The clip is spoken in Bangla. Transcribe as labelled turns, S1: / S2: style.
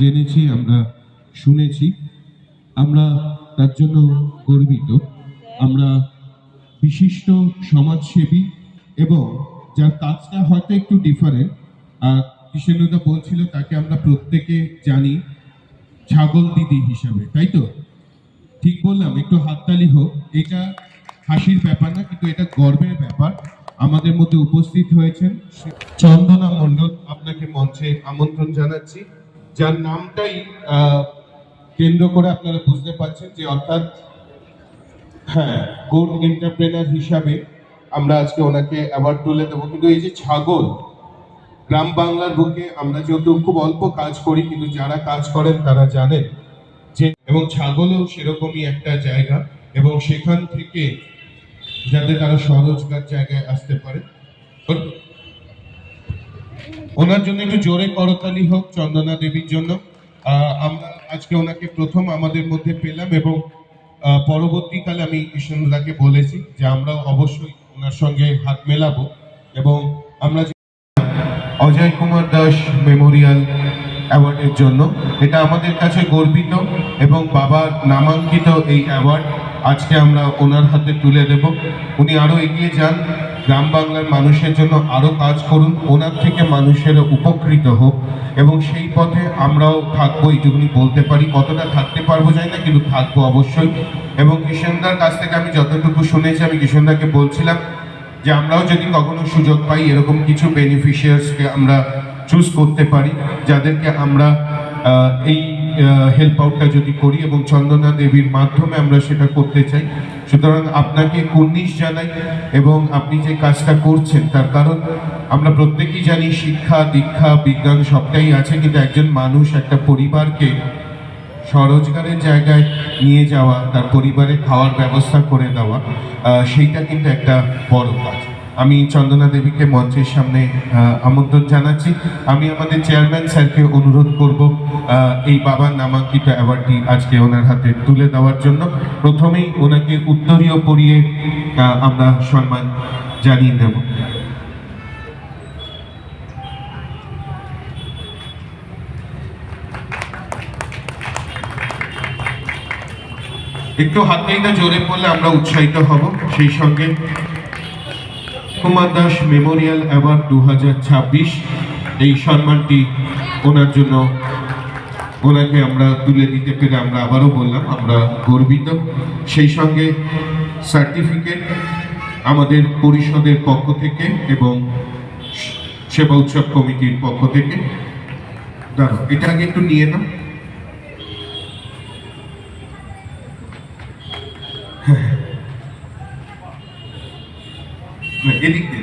S1: জেনেছি, আমরা শুনেছি। আমরা তার জন্য গর্বিত। আমরা বিশিষ্ট সমাজসেবী এবং যার কাজটা হয়তো একটু ডিফারেন্ট কৃষ্ণদা বলছিল তাকে আমরা প্রত্যেকে জানি ছাগল দিদি হিসাবে, তাই তো? ঠিক বললাম, একটু হাততালি হোক। এটা হাসির ব্যাপার না, কিন্তু এটা গর্বের ব্যাপার। আমাদের মধ্যে উপস্থিত হয়েছেন। চন্দনা মণ্ডল, আপনাকে মঞ্চে আমন্ত্রণ জানাচ্ছি। যার নামটাই কেন্দ্র করে আপনারা বুঝতে পারছেন যে অর্থাৎ হ্যাঁ গোড এন্টারপ্রেনার হিসাবে আমরা আজকে ওনাকে অ্যাওয়ার্ড তুলে দেবো। কিন্তু এই যে ছাগল, গ্রাম বাংলার বুকে আমরা যেহেতু খুব অল্প কাজ করি, কিন্তু যারা কাজ করেন তারা জানেন যে, এবং ছাগলও সেরকমই একটা জায়গা এবং সেখান থেকে যাতে তারা স্বরোজগার জায়গায় আসতে পারে। ওনার জন্য একটু জোরে করতালি হোক চন্দনা দেবীর জন্য। আমরা আজকে ওনাকে প্রথম আমাদের মধ্যে পেলাম এবং পরবর্তীকালে আমি কৃষ্ণদাকে বলেছি যে আমরা অবশ্যই ওনার সঙ্গে হাত মেলাবো এবং আমরা অজয় কুমার দাস মেমোরিয়াল অ্যাওয়ার্ডের জন্য, এটা আমাদের কাছে গর্বিত এবং বাবার নামাঙ্কিত এই অ্যাওয়ার্ড আজকে আমরা ওনার হাতে তুলে দেব। উনি আরও এগিয়ে যান। গ্রাম বাংলার মানুষের জন্য আরও কাজ করুন, ওনার থেকে মানুষের উপকৃত হোক এবং সেই পথে আমরাও থাকব এইটুকুনি বলতে পারি, কতটা থাকতে পারব জানি না, কিন্তু থাকব অবশ্যই। এবং কিষণদার কাছ থেকে আমি যতটুকু শুনেছি, আমি কিষণদাকে বলছিলাম যে আমরাও যদি কখনো সুযোগ পাই, এরকম কিছু বেনিফিশিয়ার্সকে আমরা চুজ করতে পারি, যাদেরকে আমরা এই হেল্প আউটটা যদি করি এবং চন্দনা দেবীর মাধ্যমে আমরা সেটা করতে চাই, সুতরাং আপনাকে কুর্নিশ জানাই এবং আপনি যে কাজটা করছেন, তার কারণ আমরা প্রত্যেকেই জানি শিক্ষা, দীক্ষা, বিজ্ঞান সবটাই আছে, কিন্তু একজন মানুষ একটা পরিবারকে স্বরোজগারের জায়গায় নিয়ে যাওয়া, তার পরিবারে খাওয়ার ব্যবস্থা করে দেওয়া সেইটা কিন্তু একটা বড় কাজ। আমি চন্দনা দেবীকে মঞ্চের সামনে আমন্ত্রণ জানাচ্ছি। আমি আমাদের চেয়ারম্যান স্যারকে অনুরোধ করব এই বাবার নামাঙ্কিত অ্যাওয়ার্ডটি আজকে ওনার হাতে তুলে দেওয়ার জন্য। প্রথমেই ওনাকে উত্তরীয় পরিয়ে আমরা সম্মান জানিয়ে দেব। একটু হাততালিটা জোরে পড়লে আমরা উৎসাহিত হব, সেই সঙ্গে কুমার দাস মেমোরিয়াল অ্যাওয়ার্ড দু হাজার ছাব্বিশ। এই সম্মানটি ওনার জন্য ওনাকে আমরা তুলে দিতে পেরে আমরা আবারও বললাম আমরা গর্বিত। সেই সঙ্গে সার্টিফিকেট আমাদের পরিষদের পক্ষ থেকে এবং সেবা উৎসব কমিটির পক্ষ থেকে। দাঁড়াও এটা আগে একটু নিয়ে নাও। না, এদিক দিয়ে নাও।